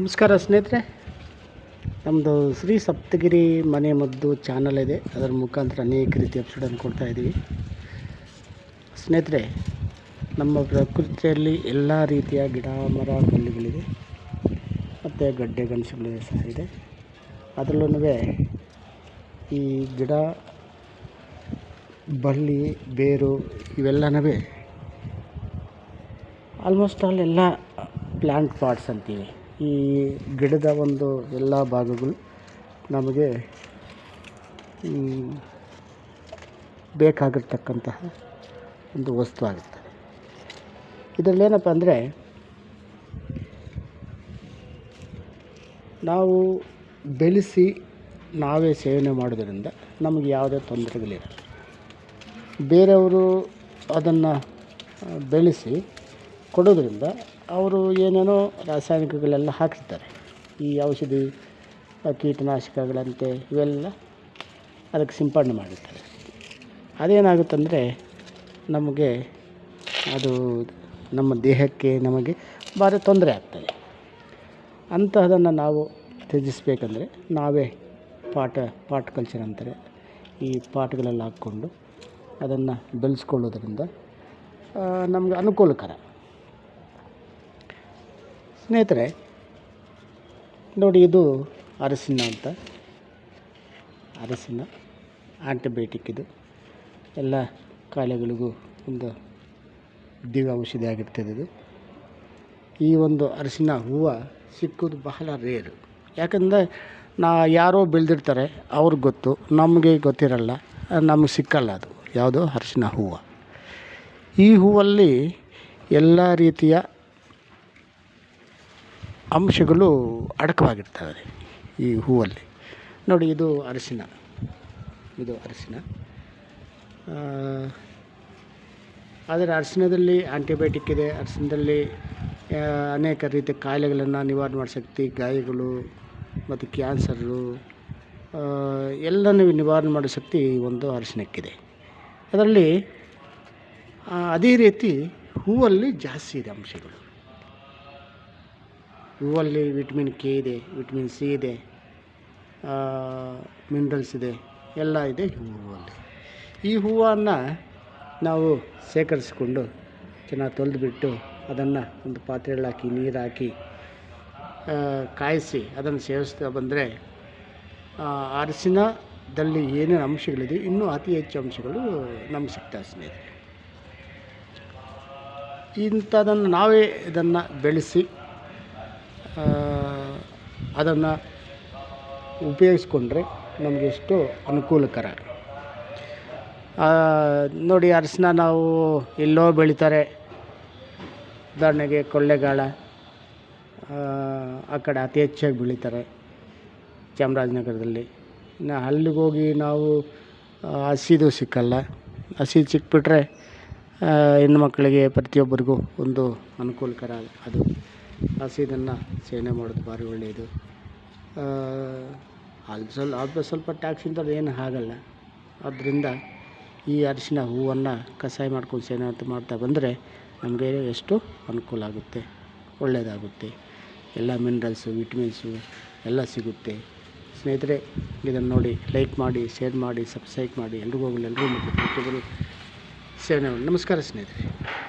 ನಮಸ್ಕಾರ ಸ್ನೇಹಿತರೆ. ನಮ್ಮದು ಶ್ರೀ ಸಪ್ತಗಿರಿ ಮನೆ ಮದ್ದು ಚಾನಲ್ ಇದೆ. ಅದರ ಮುಖಾಂತರ ಅನೇಕ ರೀತಿ ಎಪಿಸೋಡನ್ನು ಕೊಡ್ತಾ ಇದ್ದೀವಿ. ಸ್ನೇಹಿತರೆ, ನಮ್ಮ ಪ್ರಕೃತಿಯಲ್ಲಿ ಎಲ್ಲ ರೀತಿಯ ಗಿಡ, ಮರ, ಕಲ್ಲುಗಳಿದೆ. ಮತ್ತು ಗಡ್ಡೆ ಗಣಸುಗಳಿದೆ ಸಹ ಇದೆ ಅದರಲ್ಲೂ ಈ ಗಿಡ, ಬಳ್ಳಿ, ಬೇರು ಇವೆಲ್ಲನೂ ಆಲ್ಮೋಸ್ಟ್ ಆಲ್ ಎಲ್ಲ ಪ್ಲ್ಯಾಂಟ್ ಪಾರ್ಟ್ಸ್ ಅಂತೀವಿ. ಈ ಗಿಡದ ಒಂದು ಎಲ್ಲ ಭಾಗಗಳು ನಮಗೆ ಬೇಕಾಗಿರ್ತಕ್ಕಂತಹ ಒಂದು ವಸ್ತು ಆಗುತ್ತೆ ಇದರಲ್ಲಿ ಏನಪ್ಪ ಅಂದರೆ, ನಾವು ಬೆಳೆಸಿ ನಾವೇ ಸೇವನೆ ಮಾಡೋದರಿಂದ ನಮಗೆ ಯಾವುದೇ ತೊಂದರೆಗಳಿರಲ್ಲ. ಬೇರೆಯವರು ಅದನ್ನು ಬೆಳೆಸಿ ಕೊಡೋದ್ರಿಂದ ಅವರು ಏನೇನೋ ರಾಸಾಯನಿಕಗಳೆಲ್ಲ ಹಾಕಿರ್ತಾರೆ. ಈ ಔಷಧಿ ಕೀಟನಾಶಕಗಳಂತೆ ಇವೆಲ್ಲ ಅದಕ್ಕೆ ಸಿಂಪಡಣೆ ಮಾಡಿರ್ತಾರೆ. ಅದೇನಾಗುತ್ತಂದರೆ ನಮಗೆ ಅದು ನಮ್ಮ ದೇಹಕ್ಕೆ ನಮಗೆ ಭಾರಿ ತೊಂದರೆ ಆಗ್ತದೆ. ಅಂತಹದನ್ನು ನಾವು ತ್ಯಜಿಸ್ಬೇಕಂದ್ರೆ ನಾವೇ ಪಾಟ ಪಾಟ್ ಕಲ್ಚರ್ ಅಂತಾರೆ. ಈ ಪಾಟ್ಗಳಲ್ಲಿ ಹಾಕ್ಕೊಂಡು ಅದನ್ನು ಬೆಳೆಸ್ಕೊಳ್ಳೋದ್ರಿಂದ ನಮಗೆ ನಮ್ಗೆ ಅನುಕೂಲಕರ. ಸ್ನೇಹಿತರೆ, ನೋಡಿ ಇದು ಅರಸಿನ ಅಂತ. ಅರಸಿನ ಆಂಟಿಬಯೋಟಿಕ್ ಇದು ಎಲ್ಲ ಕಾಯಿಲೆಗಳಿಗೂ ಒಂದು ದಿವ್ಯ ಔಷಧಿ ಆಗಿರ್ತದೆ ಇದು. ಈ ಒಂದು ಅರಸಿನ ಹೂವು ಸಿಕ್ಕೋದು ಬಹಳ ರೇರು. ಯಾಕಂದರೆ, ನಾ ಯಾರೋ ಬೆಳೆದಿರ್ತಾರೆ, ಅವ್ರಿಗೆ ಗೊತ್ತು, ನಮಗೆ ಗೊತ್ತಿರಲ್ಲ, ನಮಗೆ ಸಿಕ್ಕಲ್ಲ ಅದು. ಯಾವುದೋ ಅರಸಿನ ಹೂವು. ಈ ಹೂವಲ್ಲಿ ಎಲ್ಲ ರೀತಿಯ ಅಂಶಗಳು ಅಡಕವಾಗಿರ್ತವೆ ಈ ಹೂವಲ್ಲಿ. ನೋಡಿ, ಇದು ಅರಿಶಿನ. ಇದು ಅರಿಶಿನ. ಆದರೆ ಅರಿಶಿನದಲ್ಲಿ ಆ್ಯಂಟಿಬಯೋಟಿಕ್ ಇದೆ. ಅರಿಶಿನದಲ್ಲಿ ಅನೇಕ ರೀತಿಯ ಕಾಯಿಲೆಗಳನ್ನು ನಿವಾರಣೆ ಮಾಡೋ ಶಕ್ತಿ, ಗಾಯಗಳು ಮತ್ತು ಕ್ಯಾನ್ಸರು ಎಲ್ಲನೂ ನಿವಾರಣೆ ಮಾಡೋ ಶಕ್ತಿ ಒಂದು ಅರಿಶಿನಕ್ಕಿದೆ. ಅದರಲ್ಲಿ ಅದೇ ರೀತಿ ಹೂವಲ್ಲಿ ಜಾಸ್ತಿ ಇದೆ ಅಂಶಗಳು. ಹೂವಲ್ಲಿ ವಿಟಮಿನ್ ಕೆ ಇದೆ ವಿಟಮಿನ್ ಸಿ ಇದೆ ಮಿನರಲ್ಸ್ ಇದೆ, ಎಲ್ಲ ಇದೆ ಹೂವಲ್ಲಿ. ಈ ಹೂವನ್ನು ನಾವು ಶೇಖರಿಸಿಕೊಂಡು ಚೆನ್ನಾಗಿ ತೊಳೆದುಬಿಟ್ಟು ಅದನ್ನು ಒಂದು ಪಾತ್ರೆಯಲ್ಲಿ ಹಾಕಿ, ನೀರು ಹಾಕಿ ಕಾಯಿಸಿ ಅದನ್ನು ಸೇವಿಸ್ತಾ ಬಂದರೆ ಅರಿಶಿನದಲ್ಲಿ ಏನೇನು ಅಂಶಗಳಿದೆ, ಇನ್ನೂ ಅತಿ ಹೆಚ್ಚು ಅಂಶಗಳು ನಮ್ಗೆ ಸಿಗ್ತಾ ಸ್ನೇಹಿತರೆ. ಇಂಥದನ್ನು ನಾವೇ ಇದನ್ನು ಬೆಳೆಸಿ ಅದನ್ನು ಉಪಯೋಗಿಸ್ಕೊಂಡ್ರೆ ನಮಗೆ ಎಷ್ಟು ಅನುಕೂಲಕರ. ನೋಡಿ ಅರಿಶಿನ ನಾವು ಎಲ್ಲೋ ಬೆಳೀತಾರೆ. ಉದಾಹರಣೆಗೆ ಕೊಳ್ಳೆಗಾಲ ಆ, ಕಡೆ ಅತಿ ಹೆಚ್ಚಾಗಿ ಬೆಳೀತಾರೆ ಚಾಮರಾಜನಗರದಲ್ಲಿ. ಇನ್ನು ಅಲ್ಲಿಗೋಗಿ ನಾವು ಹಸಿದು ಸಿಕ್ಕಲ್ಲ ಹಸಿದು ಸಿಕ್ಬಿಟ್ರೆ ಹೆಣ್ಣು ಹೆಣ್ಮಕ್ಳಿಗೆ ಪ್ರತಿಯೊಬ್ಬರಿಗೂ ಒಂದು ಅನುಕೂಲಕರ ಅದು. ಹಸಿದನ್ನು ಸೇವನೆ ಮಾಡೋದು ಭಾರಿ ಒಳ್ಳೆಯದು. ಆ, ಅಲ್ಲಿ ಸ್ವಲ್ಪ ಅಲ್ಪ ಸ್ವಲ್ಪ ಟ್ಯಾಕ್ಸಿಂದ ಏನು ಆಗಲ್ಲ. ಆದ್ದರಿಂದ ಈ ಅರಿಶಿನ ಹೂವನ್ನು ಕಷಾಯ ಮಾಡ್ಕೊಂಡು ಸೇವನೆ ಅಂತ ಮಾಡ್ತಾ ಬಂದರೆ ನಮಗೆ ಎಷ್ಟು ಅನುಕೂಲ ಆಗುತ್ತೆ ಒಳ್ಳೆಯದಾಗುತ್ತೆ. ಎಲ್ಲ ಮಿನರಲ್ಸು ವಿಟಮಿನ್ಸು ಎಲ್ಲ ಸಿಗುತ್ತೆ. ಸ್ನೇಹಿತರೆ ಇದನ್ನು ನೋಡಿ ಲೈಕ್ ಮಾಡಿ ಶೇರ್ ಮಾಡಿ ಸಬ್ಸ್ಕ್ರೈಬ್ ಮಾಡಿ ಎಲ್ರಿಗೂ ಹೋಗಲಿ ಎಲ್ರಿಗೂ ಮತ್ತು ಸೇವನೆ ಮಾಡಿ. ನಮಸ್ಕಾರ ಸ್ನೇಹಿತರೆ.